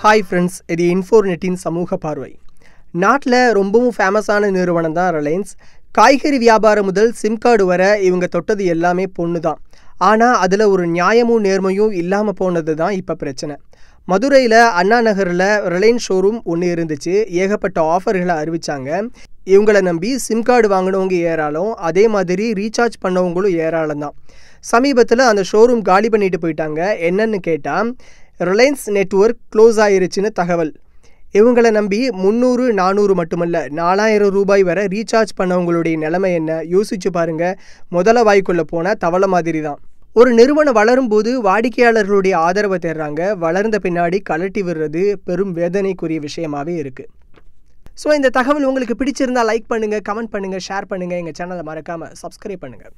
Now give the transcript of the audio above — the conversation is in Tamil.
ஹாய் ஃப்ரெண்ட்ஸ் இது இன்ஃபோர்நெட்டின் சமூக பார்வை. நாட்டில் ரொம்பவும் ஃபேமஸான நிறுவனம் தான் ரிலையன்ஸ் காய்கறி வியாபாரம் முதல் சிம் கார்டு வர இவங்க தொட்டது எல்லாமே பொண்ணு தான் ஆனால் அதில் ஒரு நியாயமும் நேர்மையும் இல்லாமல் போனது தான் இப்போ பிரச்சனை. மதுரையில் அண்ணா நகரில் ரிலையன்ஸ் ஷோரூம் ஒன்று இருந்துச்சு. ஏகப்பட்ட ஆஃபர்களை அறிவித்தாங்க இவங்களை நம்பி சிம் கார்டு வாங்கினவங்க ஏராளம். அதே மாதிரி ரீசார்ஜ் பண்ணவங்களும் ஏராளம் தான் சமீபத்தில் அந்த ஷோரூம் காலி பண்ணிட்டு போயிட்டாங்க. என்னன்னு கேட்டால் ரிலையன்ஸ் நெட்வொர்க் க்ளோஸ் ஆயிருச்சுன்னு தகவல். இவங்களை நம்பி முந்நூறு நானூறு மட்டுமல்ல நாலாயிரம் ரூபாய் வரை ரீசார்ஜ் பண்ணவங்களுடைய நிலைமை என்ன? யோசிச்சு பாருங்க. முதல வாய்க்குள்ளே போனால் தவளை மாதிரி தான் ஒரு நிறுவனம் வளரும்போது வாடிக்கையாளர்களுடைய ஆதரவை தேடுறாங்க. வளர்ந்த பின்னாடி கலட்டி விடுறது பெரும் வேதனைக்குரிய விஷயமாவே இருக்குது ஸோ இந்த தகவல் உங்களுக்கு பிடிச்சிருந்தா லைக் பண்ணுங்கள் கமெண்ட் பண்ணுங்கள் ஷேர் பண்ணுங்கள் எங்கள் சேனலை மறக்காமல் சப்ஸ்கிரைப் பண்ணுங்கள்